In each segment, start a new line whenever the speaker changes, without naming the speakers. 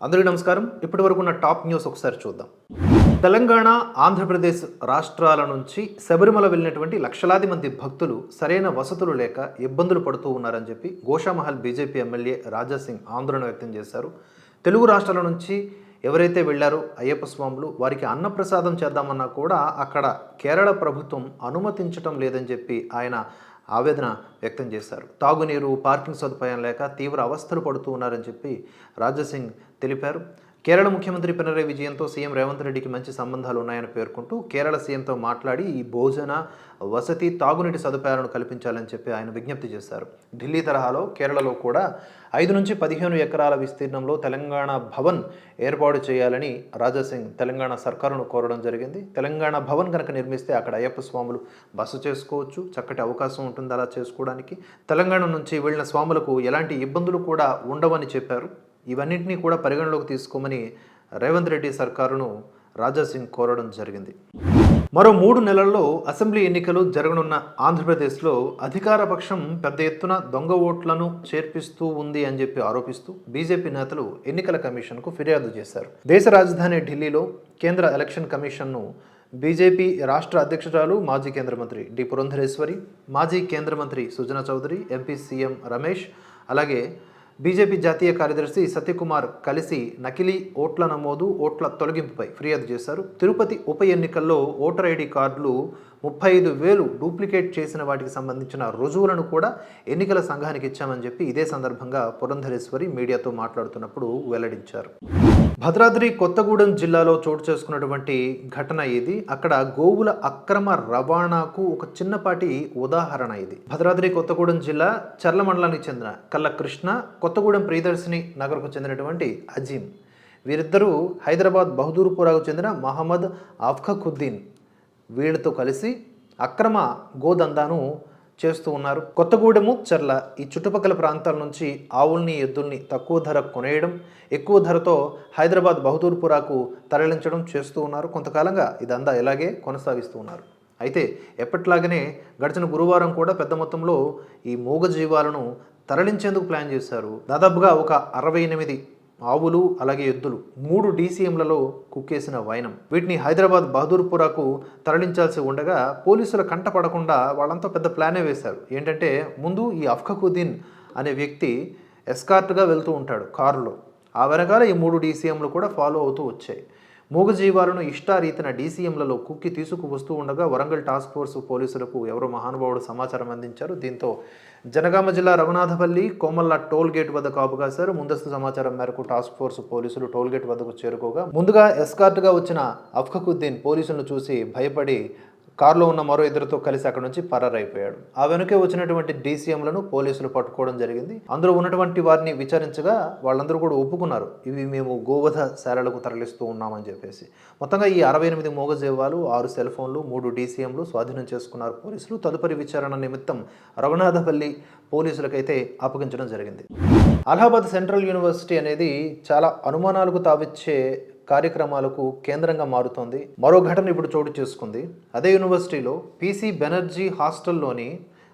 అందరికీ నమస్కారం. ఇప్పటి వరకు ఉన్న టాప్ న్యూస్ ఒకసారి చూద్దాం. తెలంగాణ ఆంధ్రప్రదేశ్ రాష్ట్రాల నుంచి శబరిమల వెళ్ళినటువంటి లక్షలాది మంది భక్తులు సరైన వసతులు లేక ఇబ్బందులు పడుతూ ఉన్నారని చెప్పి గోషామహల్ బీజేపీ ఎమ్మెల్యే రాజాసింగ్ ఆందోళన వ్యక్తం చేశారు. తెలుగు రాష్ట్రాల నుంచి ఎవరైతే వెళ్ళారో అయ్యప్ప స్వాములు వారికి అన్నప్రసాదం చేద్దామన్నా కూడా అక్కడ కేరళ ప్రభుత్వం అనుమతించటం లేదని చెప్పి ఆయన ఆవేదన వ్యక్తం చేశారు. తాగునీరు పార్కింగ్ సదుపాయం లేక తీవ్ర అవస్థలు పడుతూ ఉన్నారని చెప్పి రాజాసింగ్ తెలిపారు. కేరళ ముఖ్యమంత్రి పినరై విజయంతో సీఎం రేవంత్ రెడ్డికి మంచి సంబంధాలు ఉన్నాయని పేర్కొంటూ కేరళ సీఎంతో మాట్లాడి ఈ భోజన వసతి తాగునీటి సదుపాయాలను కల్పించాలని చెప్పి ఆయన విజ్ఞప్తి చేశారు. ఢిల్లీ తరహాలో కేరళలో కూడా ఐదు నుంచి పదిహేను ఎకరాల విస్తీర్ణంలో తెలంగాణ భవన్ ఏర్పాటు చేయాలని రాజాసింగ్ తెలంగాణ సర్కారును కోరడం జరిగింది. తెలంగాణ భవన్ కనుక నిర్మిస్తే అక్కడ అయ్యప్ప స్వాములు బస చేసుకోవచ్చు. చక్కటి అవకాశం ఉంటుంది అలా చేసుకోవడానికి. తెలంగాణ నుంచి వెళ్ళిన స్వాములకు ఎలాంటి ఇబ్బందులు కూడా ఉండవని చెప్పారు. ఇవన్నింటినీ కూడా పరిగణలోకి తీసుకోమని రేవంత్ రెడ్డి సర్కారును రాజాసింగ్ కోరడం జరిగింది. మరో మూడు నెలల్లో అసెంబ్లీ ఎన్నికలు జరగనున్న ఆంధ్రప్రదేశ్లో అధికార పక్షం పెద్ద ఎత్తున దొంగ ఓట్లను చేర్పిస్తూ ఉంది అని చెప్పి ఆరోపిస్తూ బీజేపీ నేతలు ఎన్నికల కమిషన్కు ఫిర్యాదు చేశారు. దేశ రాజధాని ఢిల్లీలో కేంద్ర ఎలక్షన్ కమిషన్ను బీజేపీ రాష్ట్ర అధ్యక్షురాలు మాజీ కేంద్ర మంత్రి డి పురంధరేశ్వరి మాజీ కేంద్ర మంత్రి సుజనా చౌదరి ఎంపీ సీఎం రమేష్ అలాగే బీజేపీ జాతీయ కార్యదర్శి సత్యకుమార్ కలిసి నకిలీ ఓట్ల నమోదు ఓట్ల తొలగింపుపై ఫిర్యాదు చేశారు. తిరుపతి ఉప ఎన్నికల్లో ఓటర్ ఐడి కార్డులు ముప్పై ఐదు వేలు డూప్లికేట్ చేసిన వాటికి సంబంధించిన రుజువులను కూడా ఎన్నికల సంఘానికి ఇచ్చామని చెప్పి ఇదే సందర్భంగా పురంధరేశ్వరి మీడియాతో మాట్లాడుతున్నప్పుడు వెల్లడించారు. భద్రాద్రి కొత్తగూడెం జిల్లాలో చోటు చేసుకున్నటువంటి ఘటన ఇది అక్కడ గోవుల అక్రమ రవాణాకు ఒక చిన్నపాటి ఉదాహరణ ఇది. భద్రాద్రి కొత్తగూడెం జిల్లా చర్ల మండలానికి చెందిన కల్ల కృష్ణ కొత్తగూడెం ప్రియదర్శిని నగర్కు చెందినటువంటి అజీం వీరిద్దరూ హైదరాబాద్ బహదూర్పురాకు చెందిన మహమ్మద్ అఫ్ఖకుద్దీన్ వీళ్ళతో కలిసి అక్రమ గోదందాను చేస్తూ ఉన్నారు. కొత్తగూడెము చర్ల ఈ చుట్టుపక్కల ప్రాంతాల నుంచి ఆవుల్ని ఎద్దుల్ని తక్కువ ధర కొనేయడం ఎక్కువ ధరతో హైదరాబాద్ బహదూర్పురాకు తరలించడం చేస్తూ ఉన్నారు. కొంతకాలంగా ఇదంతా ఇలాగే కొనసాగిస్తూ ఉన్నారు. అయితే ఎప్పట్లాగనే గడిచిన గురువారం కూడా పెద్ద మొత్తంలో ఈ మూగజీవాలను తరలించేందుకు ప్లాన్ చేశారు. దాదాపుగా ఒక అరవై ఎనిమిది ఆవులు అలాగే ఎద్దులు మూడు డీసీఎంలలో కుక్కేసిన వైనం. వీటిని హైదరాబాద్ బహదూర్పురాకు తరలించాల్సి ఉండగా పోలీసుల కంట పడకుండా వాళ్ళంతా పెద్ద ప్లానే వేశారు. ఏంటంటే ముందు ఈ అఫ్ఖకుద్దీన్ అనే వ్యక్తి ఎస్కార్ట్గా వెళ్తూ ఉంటాడు కారులో. ఆ వెనకాల ఈ మూడు డీసీఎంలు కూడా ఫాలో అవుతూ వచ్చాయి. మూగజీవాలను ఇష్టారీతిన డీసీఎంలలో కుక్కి తీసుకువస్తూ ఉండగా వరంగల్ టాస్క్ ఫోర్స్ పోలీసులకు ఎవరో మహానుభావుడు సమాచారం అందించారు. దీంతో జనగామ జిల్లా రఘునాథపల్లి కోమల్ల టోల్ గేట్ వద్ద కాపు కాశారు ముందస్తు సమాచారం మేరకు టాస్క్ ఫోర్స్ పోలీసులు టోల్ గేట్ వద్దకు చేరుకోగా ముందుగా ఎస్కార్ట్గా వచ్చిన అఫ్ఖకుద్దీన్ పోలీసులను చూసి భయపడి కారులో ఉన్న మరో ఇద్దరితో కలిసి అక్కడ నుంచి పరారైపోయాడు. ఆ వెనుకే వచ్చినటువంటి డీసీఎంలను పోలీసులు పట్టుకోవడం జరిగింది. అందులో ఉన్నటువంటి వారిని విచారించగా వాళ్ళందరూ కూడా ఒప్పుకున్నారు. ఇవి మేము గోవధ శాలలకు తరలిస్తూ ఉన్నామని చెప్పేసి. మొత్తంగా ఈ అరవై ఎనిమిది మోగజీవాలు ఆరు సెల్ ఫోన్లు మూడు డీసీఎంలు స్వాధీనం చేసుకున్నారు పోలీసులు. తదుపరి విచారణ నిమిత్తం రఘునాథపల్లి పోలీసులకైతే అప్పగించడం జరిగింది. అలహాబాద్ సెంట్రల్ యూనివర్సిటీ అనేది చాలా అనుమానాలకు తావిచ్చే కార్యక్రమాలకు కేంద్రంగా మారుతోంది. మరో ఘటన ఇప్పుడు చోటు చేసుకుంది. అదే యూనివర్సిటీలో పీసీ బెనర్జీ హాస్టల్లోని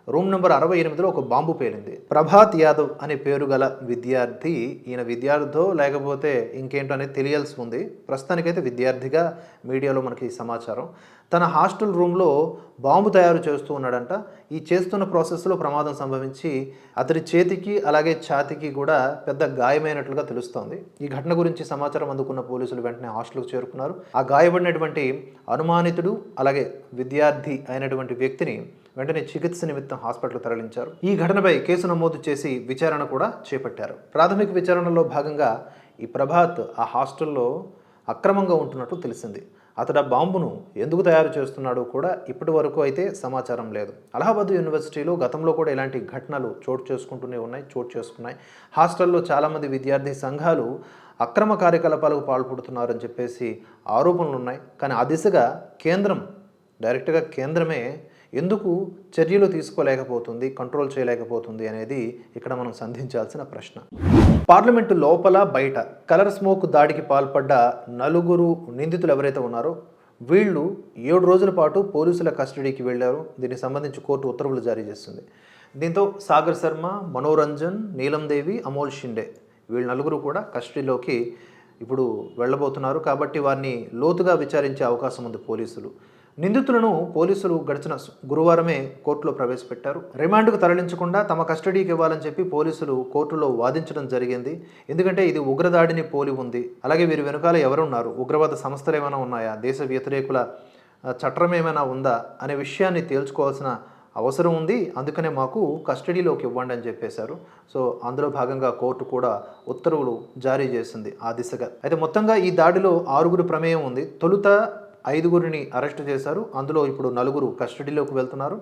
రూమ్ నెంబర్ అరవై ఎనిమిదిలో ఒక బాంబు పేలింది. ప్రభాత్ యాదవ్ అనే పేరు గల విద్యార్థి ఈయన విద్యార్థో లేకపోతే ఇంకేంటో అనేది తెలియాల్సి ఉంది. ప్రస్తుతానికైతే విద్యార్థిగా మీడియాలో మనకి సమాచారం. తన హాస్టల్ రూమ్లో బాంబు తయారు చేస్తూ ఉన్నాడంట. ఈ చేస్తున్న ప్రాసెస్లో ప్రమాదం సంభవించి అతడి చేతికి అలాగే ఛాతికి కూడా పెద్ద గాయమైనట్లుగా తెలుస్తోంది. ఈ ఘటన గురించి సమాచారం అందుకున్న పోలీసులు వెంటనే హాస్టల్కు చేరుకున్నారు. ఆ గాయపడినటువంటి అనుమానితుడు అలాగే విద్యార్థి అయినటువంటి వ్యక్తిని వెంటనే చికిత్స నిమిత్తం హాస్పిటల్ తరలించారు. ఈ ఘటనపై కేసు నమోదు చేసి విచారణ కూడా చేపట్టారు. ప్రాథమిక విచారణలో భాగంగా ఈ ప్రభాత్ ఆ హాస్టల్లో అక్రమంగా ఉంటున్నట్టు తెలిసింది. అతడు ఆ బాంబును ఎందుకు తయారు చేస్తున్నాడో కూడా ఇప్పటి వరకు అయితే సమాచారం లేదు. అలహాబాద్ యూనివర్సిటీలో గతంలో కూడా ఇలాంటి ఘటనలు చోటు చేసుకుంటూనే ఉన్నాయి చోటు చేసుకున్నాయి. హాస్టల్లో చాలామంది విద్యార్థి సంఘాలు అక్రమ కార్యకలాపాలకు పాల్పడుతున్నారని చెప్పేసి ఆరోపణలు ఉన్నాయి కానీ ఆ దిశగా కేంద్రం డైరెక్ట్గా కేంద్రమే ఎందుకు చర్యలు తీసుకోలేకపోతుంది కంట్రోల్ చేయలేకపోతుంది అనేది ఇక్కడ మనం సంధించాల్సిన ప్రశ్న. పార్లమెంటు లోపల బయట కలర్ స్మోక్ దాడికి పాల్పడ్డ నలుగురు నిందితులు ఎవరైతే ఉన్నారో వీళ్ళు ఏడు రోజుల పాటు పోలీసుల కస్టడీకి వెళ్ళారు. దీనికి సంబంధించి కోర్టు ఉత్తర్వులు జారీ చేస్తుంది. దీంతో సాగర్ శర్మ మనోరంజన్ నీలం దేవి అమోల్ షిండే వీళ్ళు నలుగురు కూడా కస్టడీలోకి ఇప్పుడు వెళ్ళబోతున్నారు. కాబట్టి వారిని లోతుగా విచారించే అవకాశం ఉంది పోలీసులు. నిందితులను పోలీసులు గడిచిన గురువారమే కోర్టులో ప్రవేశపెట్టారు. రిమాండ్కు తరలించకుండా తమ కస్టడీకి ఇవ్వాలని చెప్పి పోలీసులు కోర్టులో వాదించడం జరిగింది. ఎందుకంటే ఇది ఉగ్రదాడిని పోలి ఉంది. అలాగే వీరి వెనుకాల ఎవరున్నారు? ఉగ్రవాద సంస్థలు ఏమైనా ఉన్నాయా? దేశ వ్యతిరేకుల చట్టం ఏమైనా ఉందా? అనే విషయాన్ని తేల్చుకోవాల్సిన అవసరం ఉంది. అందుకనే మాకు కస్టడీలోకి ఇవ్వండి అని చెప్పేశారు. సో అందులో భాగంగా కోర్టు కూడా ఉత్తర్వులు జారీ చేసింది ఆ దిశగా. అయితే మొత్తంగా ఈ దాడిలో ఆరుగురు ప్రమేయం ఉంది. తొలుత ఐదుగురిని అరెస్ట్ చేశారు. అందులో ఇప్పుడు నలుగురు కస్టడీలోకి వెళ్తున్నారు.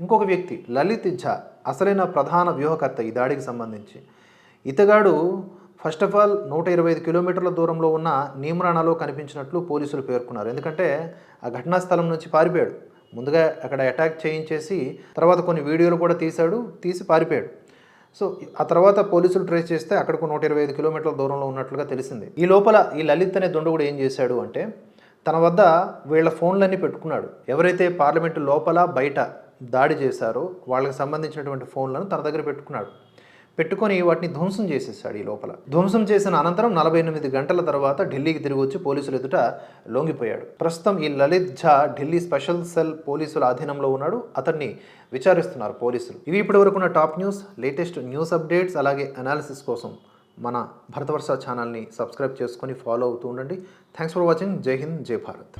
ఇంకొక వ్యక్తి లలిత్ ఝా అసలైన ప్రధాన వ్యూహకర్త ఈ దాడికి సంబంధించి. ఇతగాడు ఫస్ట్ ఆఫ్ ఆల్ నూట ఇరవై ఐదు కిలోమీటర్ల దూరంలో ఉన్న నీమ్రాణాలో కనిపించినట్లు పోలీసులు పేర్కొన్నారు. ఎందుకంటే ఆ ఘటనా స్థలం నుంచి పారిపోయాడు. ముందుగా అక్కడ అటాక్ చేయించేసి తర్వాత కొన్ని వీడియోలు కూడా తీశాడు తీసి పారిపోయాడు. సో ఆ తర్వాత పోలీసులు ట్రేస్ చేస్తే అక్కడకు నూట ఇరవై ఐదు కిలోమీటర్ల దూరంలో ఉన్నట్లుగా తెలిసింది. ఈ లోపల ఈ లలిత్ అనే దుండగుడు ఏం చేశాడు అంటే తన వద్ద వీళ్ళ ఫోన్లన్నీ పెట్టుకున్నాడు. ఎవరైతే పార్లమెంటు లోపల బయట దాడి చేశారో వాళ్ళకి సంబంధించినటువంటి ఫోన్లను తన దగ్గర పెట్టుకున్నాడు. పెట్టుకొని వాటిని ధ్వంసం చేసేసాడు ఈ లోపల. ధ్వంసం చేసిన అనంతరం నలభై ఎనిమిది గంటల తర్వాత ఢిల్లీకి తిరిగి వచ్చి పోలీసులు ఎదుట లొంగిపోయాడు. ప్రస్తుతం ఈ లలిత్ ఝా ఢిల్లీ స్పెషల్ సెల్ పోలీసుల అధీనంలో ఉన్నాడు. అతన్ని విచారిస్తున్నారు పోలీసులు. ఇవి ఇప్పటి వరకు ఉన్న top news latest news updates అలాగే అనాలిసిస్ కోసం మన భరతవర్ష ఛానల్ని సబ్స్క్రైబ్ చేసుకొని ఫాలో అవుతూ ఉండండి. థ్యాంక్స్ ఫర్ వాచింగ్ జై హింద్ జై భారత్